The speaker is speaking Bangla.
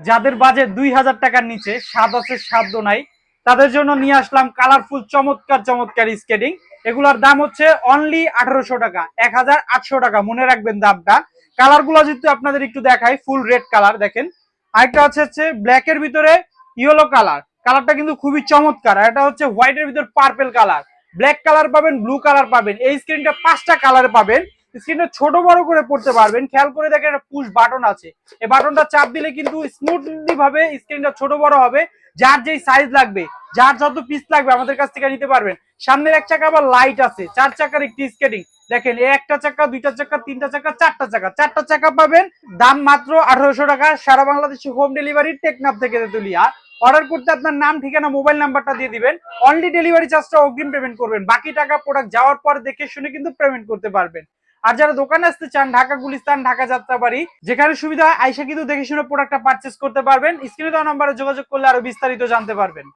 যাদের বাজেট দুই হাজার টাকার নিচে, স্বাদ আছে সাধ্য নাই, তাদের জন্য নিয়ে আসলাম কালারফুল চমৎকার চমৎকার স্কেটিং এগুলার দাম হচ্ছে অনলি আঠারোশো টাকা, এক হাজার আটশো টাকা, মনে রাখবেন দামটা। কালারগুলো যদি আপনাদের একটু দেখাই ফুল রেড কালার দেখেন। আরেকটা হচ্ছে হচ্ছে ব্ল্যাক এর ভিতরে ইয়েলো কালার কালারটা কিন্তু খুবই চমৎকার এটা হচ্ছে হোয়াইট এর ভিতর পার্পেল কালার ব্ল্যাক কালার পাবেন ব্লু কালার পাবেন। এই স্ক্রিনটা পাঁচটা কালার পাবেন। স্ক্রিনটা ছোট বড় করে পড়তে পারবেন। খেয়াল করে দেখেন একটা পুশ বাটন আছে। এই বাটনটা চাপ দিলে কিন্তু স্মুথলি ভাবে স্ক্রিনটা ছোট বড় হবে। যার যেই সাইজ লাগবে, যার যত পিস লাগবে আমাদের কাছ থেকে নিতে পারবেন। সামনের এক চাকা আবার লাইট আছে। চার চাকার একটি স্কেটিং দেখেন একটা চাকা, দুইটা চাকা, তিনটা চাকা, চারটা চাকা। চারটা চাকা পাবেন। দাম মাত্র আঠারোশো টাকা। সারা বাংলাদেশে হোম ডেলিভারি টেকনাফ থেকে তেতুলিয়া। অর্ডার করতে আপনার নাম, ঠিকানা মোবাইল নাম্বারটা দিয়ে দিবেন। অনলি ডেলিভারি চার্জটা অগ্রিম পেমেন্ট করবেন। বাকি টাকা প্রোডাক্ট যাওয়ার পর দেখে শুনে কিন্তু পেমেন্ট করতে পারবেন। আর যারা দোকানে আসতে চান, ঢাকা গুলিস্তান, ঢাকা যাত্রা বাড়ি যেখানে সুবিধা হয়, আইসা কিন্তু দেখে শুনে প্রোডাক্টটা পারচেস করতে পারবেন। স্ক্রিনে দেওয়া নাম্বারে যোগাযোগ করলে আরও বিস্তারিত জানতে পারবেন।